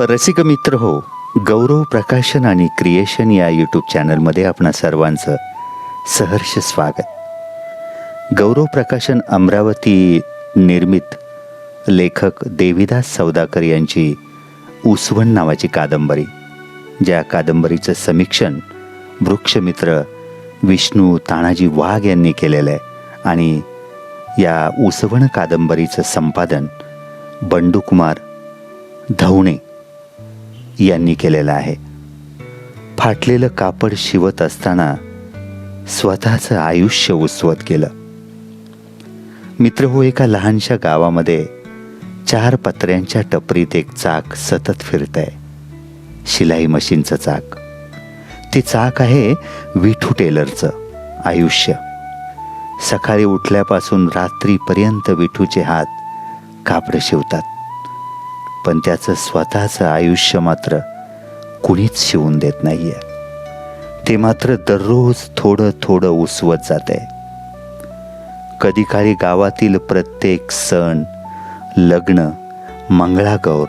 रसिक मित्र हो गौरव प्रकाशन आणि क्रिएशन या यूट्यूब चॅनलमध्ये आपणा सर्वांचं सहर्ष स्वागत. गौरव प्रकाशन अमरावती निर्मित लेखक देविदास सौदाकर यांची उसवण नावाची कादंबरी ज्या कादंबरीचं समीक्षण वृक्षमित्र विष्णू तानाजी वाघ यांनी केलेलं आहे आणि या उसवण कादंबरीचं संपादन बंडूकुमार धवणे यांनी केलेलं आहे. फाटलेलं कापड शिवत असताना स्वतःचं आयुष्य उसवत केलं. मित्र हो एका लहानशा गावामध्ये चार पत्र्यांच्या टपरीत एक चाक सतत फिरत आहे शिलाई मशीनचं चाक. ते चाक आहे विठू टेलरचं आयुष्य. सकाळी उठल्यापासून रात्रीपर्यंत विठूचे हात कापडं शिवतात. पण त्याचं स्वतःचं आयुष्य मात्र कुणीच शिवून देत नाही आहे ते मात्र दररोज थोडं थोडं उसवत जाते कधी काळी गावातील प्रत्येक सण लग्न मंगळागौर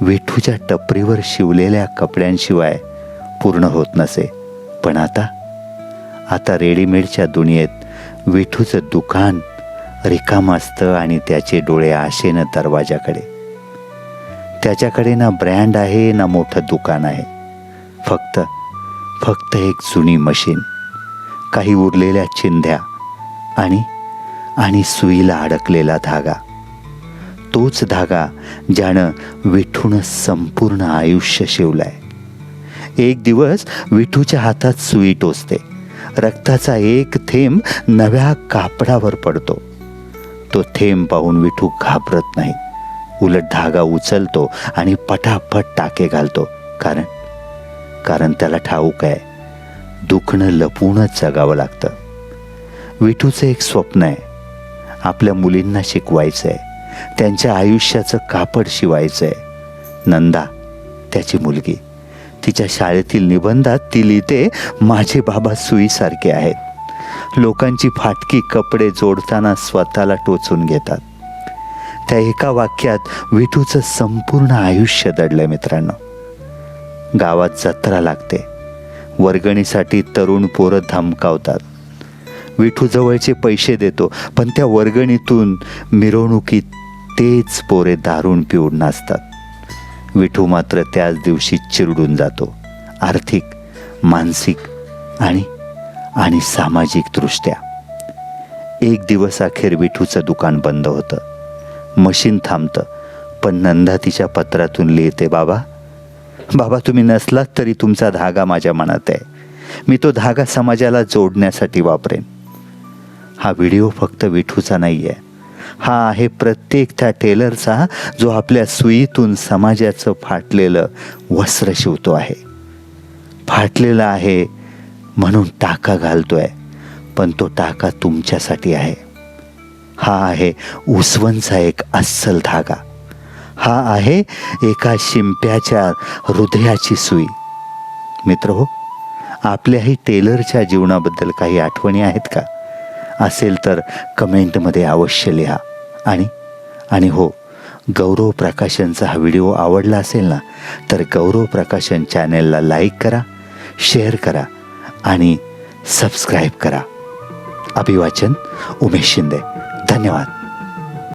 विठूच्या टपरीवर शिवलेल्या कपड्यांशिवाय पूर्ण होत नसे. पण आता आता रेडीमेडच्या दुनियेत विठूचं दुकान रिकाम असतं आणि त्याचे डोळे आशेनं दरवाजाकडे. त्याच्याकडे ना ब्रँड आहे ना मोठं दुकान आहे. फक्त फक्त एक जुनी मशीन काही उरलेल्या चिंध्या आणि आणि सुईला अडकलेला धागा. तोच धागा ज्यानं विठून संपूर्ण आयुष्य शिवलाय. एक दिवस विठूच्या हातात सुई टोचते. रक्ताचा एक थेंब नव्या कापडावर पडतो. तो थेंब पाहून विठू घाबरत नाही. उलट धागा उचलतो आणि पटापट टाके घालतो. कारण कारण त्याला ठाऊक आहे दुखणं लपवूनच जगावं लागतं. विठूचं एक स्वप्न आहे आपल्या मुलींना शिकवायचं आहे त्यांच्या आयुष्याचं कापड शिवायचं आहे नंदा त्याची मुलगी तिच्या शाळेतील निबंधात ती लिहिते माझे बाबा सुईसारखे आहेत. लोकांची फाटकी कपडे जोडताना स्वतःला टोचून घेतात. त्या एका वाक्यात विठूचं संपूर्ण आयुष्य दडलंय मित्रांनो. गावात जत्रा लागते. वर्गणीसाठी तरुण पोरं धमकावतात. विठू जवळचे पैसे देतो पण त्या वर्गणीतून मिरवणुकीत तेच पोरे दारून पिऊन नाचतात. विठू मात्र त्याच दिवशी चिरडून जातो. आर्थिक मानसिक आणि आणि सामाजिकदृष्ट्या एक दिवस अखेर विठूचं दुकान बंद होतं. मशीन थांबतं. पण नंदा तिच्या पत्रातून लिहिते बाबा बाबा तुम्ही नसलात तरी तुमचा धागा माझ्या मनात आहे. मी तो धागा समाजाला जोडण्यासाठी वापरेन. हा व्हिडिओ फक्त विठूचा नाही आहे हा आहे प्रत्येक त्या टेलरचा जो आपल्या सुईतून समाजाचं फाटलेलं वस्त्र शिवतो आहे. फाटलेलं आहे म्हणून टाका घालतोय पण तो टाका तुमच्यासाठी आहे. हा आहे उसवनचा एक अस्सल धागा. हा आहे एका शिंप्याच्या हृदयाची सुई. मित्र हो आपल्याही टेलरच्या जीवनाबद्दल काही आठवणी आहेत का? असेल तर कमेंटमध्ये अवश्य लिहा. आणि आणि हो गौरव प्रकाशनचा हा व्हिडिओ आवडला असेल ना तर गौरव प्रकाशन चॅनेलला लाईक करा शेअर करा आणि सबस्क्राईब करा. अभिवाचन उमेश शिंदे. धन्यवाद.